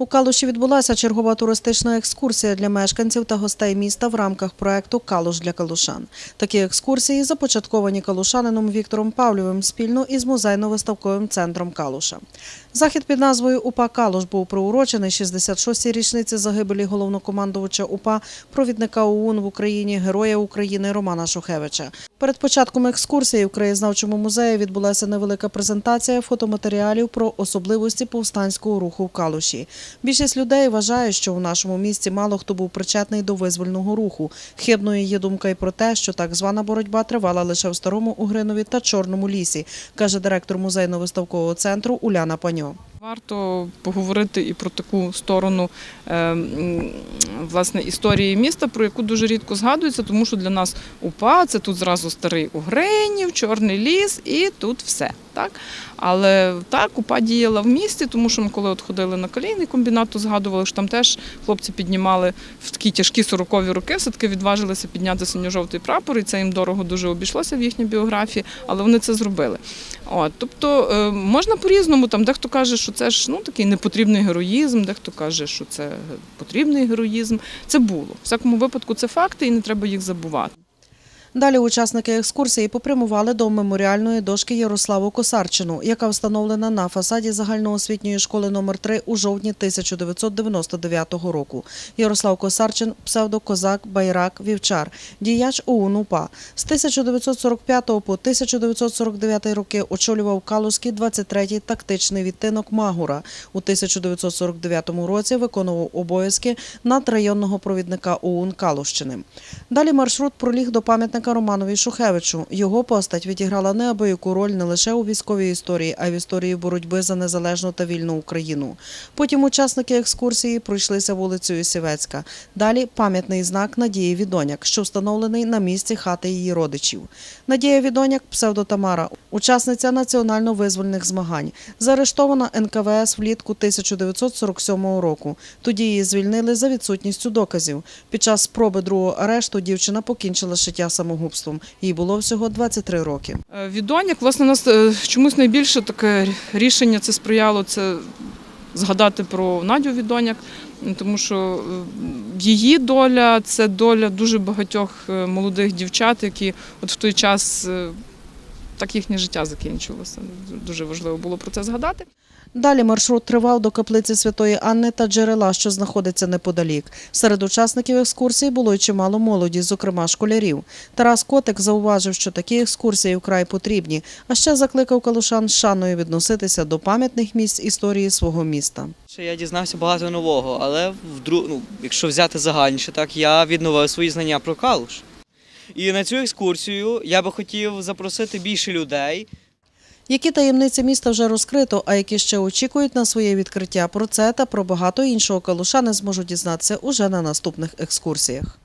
У Калуші відбулася чергова туристична екскурсія для мешканців та гостей міста в рамках проекту Калуш для калушан. Такі екскурсії започатковані калушанином Віктором Павлєвим спільно із музейно-виставковим центром Калуша. Захід під назвою УПА Калуш був приурочений 66-й річниці загибелі головнокомандувача УПА, провідника ОУН в Україні, героя України Романа Шухевича. Перед початком екскурсії в краєзнавчому музеї відбулася невелика презентація фотоматеріалів про особливості повстанського руху в Калуші. Більшість людей вважає, що у нашому місті мало хто був причетний до визвольного руху. Хибною є думка і про те, що так звана боротьба тривала лише в старому Угринові та Чорному лісі, каже директор музейно-виставкового центру Уляна Паньо. Варто поговорити і про таку сторону е, власне історії міста, про яку дуже рідко згадується, тому що для нас УПА це тут зразу старий Угринів, Чорний ліс і тут все. Так? Але так, УПА діяла в місті, тому що ми коли от ходили на калійний комбінат, то згадували, що там теж хлопці піднімали в такі тяжкі 40-ві роки, все-таки відважилися підняти синьо-жовтий прапор, і це їм дорого дуже обійшлося в їхній біографії, але вони це зробили. От, тобто е, можна по-різному, там дехто каже, що це ж ну, такий непотрібний героїзм, дехто каже, що це потрібний героїзм. Це було. В всякому випадку це факти і не треба їх забувати. Далі учасники екскурсії попрямували до меморіальної дошки Ярославу Косарчину, яка встановлена на фасаді загальноосвітньої школи номер 3 у жовтні 1999 року. Ярослав Косарчин – псевдокозак, байрак, вівчар, діяч ОУН УПА. З 1945 по 1949 роки очолював Калузький 23-й тактичний відтинок Магура. У 1949 році виконував обов'язки надрайонного провідника ОУН Калущини. Далі маршрут проліг до пам'ятника Романові Шухевичу. Його постать відіграла неабияку роль не лише у військовій історії, а й в історії боротьби за незалежну та вільну Україну. Потім учасники екскурсії пройшлися вулицею Сівецька. Далі пам'ятний знак Надії Відоняк, що встановлений на місці хати її родичів. Надія Відоняк – псевдотамара, учасниця національно-визвольних змагань. Заарештована НКВС влітку 1947 року. Тоді її звільнили за відсутністю доказів. Під час спроби другого арешту дівчина покінчила життя самогубством. Їй було всього 23 роки. Е, Відоняк, власне, нас е, чомусь найбільше таке рішення це сприяло це згадати про Надю Відоняк, тому що е, її доля це доля дуже багатьох молодих дівчат, які от в той час так їхнє життя закінчилося. Дуже важливо було про це згадати. Далі маршрут тривав до каплиці Святої Анни та джерела, що знаходиться неподалік. Серед учасників екскурсії було й чимало молоді, зокрема школярів. Тарас Котик зауважив, що такі екскурсії вкрай потрібні, а ще закликав калушан з шаною відноситися до пам'ятних місць історії свого міста. Ще я дізнався багато нового, але вдру... ну, якщо взяти загальніше, так я відновив свої знання про калуш. І на цю екскурсію я би хотів запросити більше людей. Які таємниці міста вже розкрито, а які ще очікують на своє відкриття про це та про багато іншого калушани зможуть дізнатися уже на наступних екскурсіях.